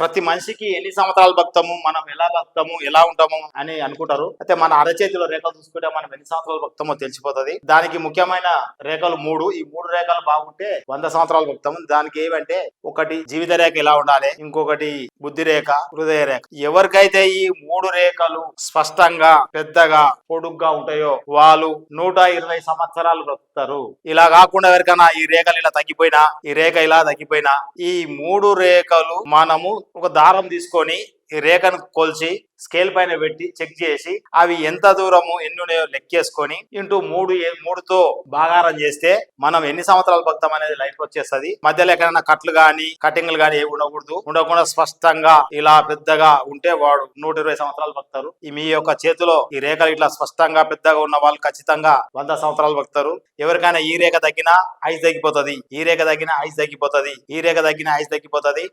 ప్రతి మనిషికి ఎన్ని సంవత్సరాలు బతుకుతాము? మనం ఎలా బతుకుతాము? ఎలా ఉంటాము? అని అనుకుంటారు. అయితే మన అరచేతిలో రేఖలు చూసుకుంటే మనం ఎన్ని సంవత్సరాలు బతుకుతామో తెలిసిపోతుంది. దానికి ముఖ్యమైన రేఖలు మూడు. ఈ మూడు రేఖలు బాగుంటే వంద సంవత్సరాలు బతుకుతాము. దానికి ఏమంటే ఒకటి జీవిత రేఖ ఎలా ఉండాలి? ఇంకొకటి బుద్ధి రేఖ హృదయ రేఖ ఎవరికైతే ఈ మూడు రేఖలు స్పష్టంగా పెద్దగా పొడుగ్గా ఉంటాయో వాళ్ళు నూట ఇరవై సంవత్సరాలు బ్రతుకుతారు. ఇలా కాకుండా ఎవరికైనా ఈ రేఖలు ఇలా తగ్గిపోయినా ఈ రేఖ ఇలా తగ్గిపోయినా ఈ మూడు రేఖలు మనము ఒక దారం తీసుకొని ఈ రేఖను కొలిచి స్కేల్ పైన పెట్టి చెక్ చేసి అవి ఎంత దూరము ఎన్ని ఉన్నాయో లెక్కేసుకొని ఇంటూ మూడు ఏ- మూడుతో భాగారం చేస్తే మనం ఎన్ని సంవత్సరాలు బతుకుతాం అనేది లైఫ్ వచ్చేస్తది. మధ్యలో ఎక్కడైనా కట్లు గాని కటింగ్లు గాని ఏవి ఉండకూడదు. ఉండకుండా స్పష్టంగా ఇలా పెద్దగా ఉంటే వాడు నూట ఇరవై సంవత్సరాలు బతుకుతారు. ఈ మీ యొక్క చేతిలో ఈ రేఖలు ఇట్లా స్పష్టంగా పెద్దగా ఉన్న వాళ్ళు ఖచ్చితంగా వంద సంవత్సరాలు బతుకుతారు. ఎవరికైనా ఈ రేఖ తగ్గినా ఐస్ తగ్గిపోతది. ఈ రేఖ తగ్గినా ఐస్ తగ్గిపోతది. ఈ రేఖ తగ్గినా ఐస్ తగ్గిపోతది.